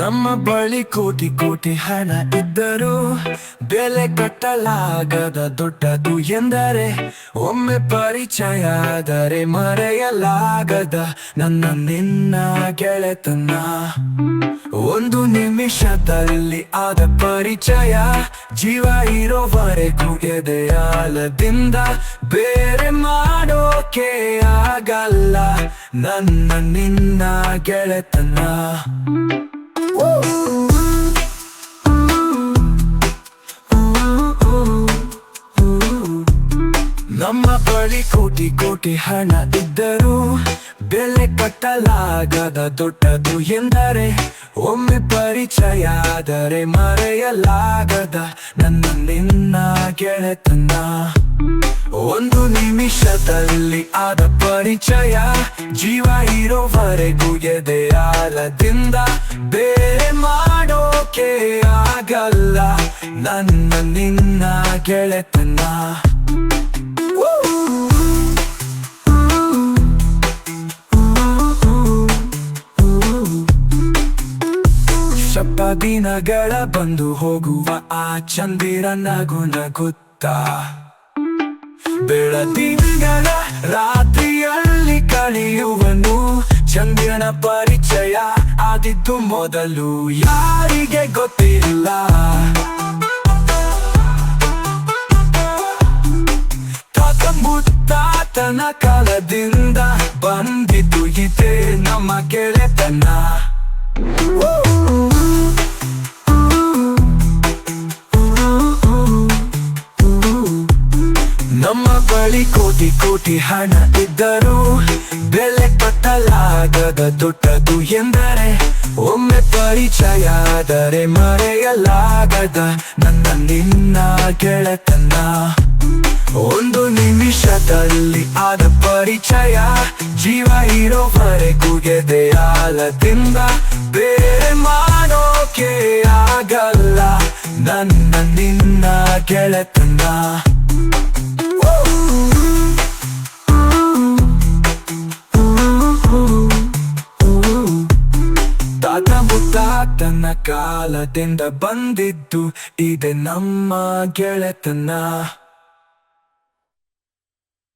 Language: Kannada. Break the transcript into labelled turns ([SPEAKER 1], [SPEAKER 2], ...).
[SPEAKER 1] ನಮ್ಮ ಬಳಿ ಕೋಟಿ ಕೋಟಿ ಹಣ ಇದ್ದರೂ ಬೆಲೆ ಕಟ್ಟಲಾಗದ ದೊಡ್ಡದು ಎಂದರೆ ಒಮ್ಮೆ ಪರಿಚಯ ಆದರೆ ಮರೆಯಲಾಗದ ನನ್ನ ನಿನ್ನ ಗೆಳೆತನ. ಒಂದು ನಿಮಿಷದಲ್ಲಿ ಆದ ಪರಿಚಯ ಜೀವ ಇರೋವರೆಗೂ ಎದೆಯಾಲದಿಂದ ಬೇರೆ ಮಾಡೋಕೆ ಆಗಲ್ಲ ನನ್ನ ನಿನ್ನ ಗೆಳೆತನ. ನಮ್ಮ ಬಳಿ ಕೋಟಿ ಕೋಟಿ ಹಣ ಇದ್ದರೂ ಬೆಲೆ ಕಟ್ಟಲಾಗದ ದೊಡ್ಡದು ಎಂದರೆ ಒಮ್ಮೆ ಪರಿಚಯ ಆದರೆ ಮರೆಯಲಾಗದ ನನ್ನ ನಿನ್ನ ಗೆಳೆತನ. ಒಂದು ನಿಮಿಷದಲ್ಲಿ ಆದ ಪರಿಚಯ ಜೀವ ಇರೋವರೆಗೂ ಎದೆಯಾಲದಿಂದ ಬೇರೆ ಮಾಡೋಕೆ ಆಗಲ್ಲ. ನನ್ನ ನಿನ್ನ ಗೆಳೆತನ. ದಿನಗಳ ಬಂದು ಹೋಗುವ ಆ ಚಂದಿರ ನಗು ನಗುತ್ತ ಬೆಳದಿಂಗಳ ರಾತ್ರಿಯಲ್ಲಿ ಕಳೆಯುವನು ಚಂದಿರನ ಪರಿಚಯ ಆದಿತ್ತು ಮೊದಲು ಯಾರಿಗೆ ಗೊತ್ತಿಲ್ಲ. ತಾತ ಮುತ್ತಾತನ ಕಾಲದಿಂದ ಬಂದಿದ್ದು ಇದೆ ನಮ್ಮ ಗೆಳೆತನ. ನಮ್ಮ ಬಳಿ ಕೋಟಿ ಕೋಟಿ ಹಣ ಇದ್ದರು ಬೆಲೆ ಕಟ್ಟಲಾಗದ ದೊಡ್ಡದು ಎಂದರೆ ಒಮ್ಮೆ ಪರಿಚಯ ಆದರೆ ಮರೆಯಲಾಗದ ನನ್ನ ನಿನ್ನ ಗೆಳೆತನ ಒಂದು ನಿಮಿಷದಲ್ಲಿ ಆದ ಪರಿಚಯ ಜೀವ ಇರೋವರೆಗೂ ಆಲದಿಂದ ಬೇರೆ ಮಾಡೋಕೆ ಆಗಲ್ಲ. ನನ್ನ ನಿನ್ನ ಗೆಳೆತನ ತಾತ ಮುತ್ತಾತನ ಕಾಲದಿಂದ ಬಂದಿದ್ದು. ಇದೆ ನಮ್ಮ ಗೆಳೆತನ.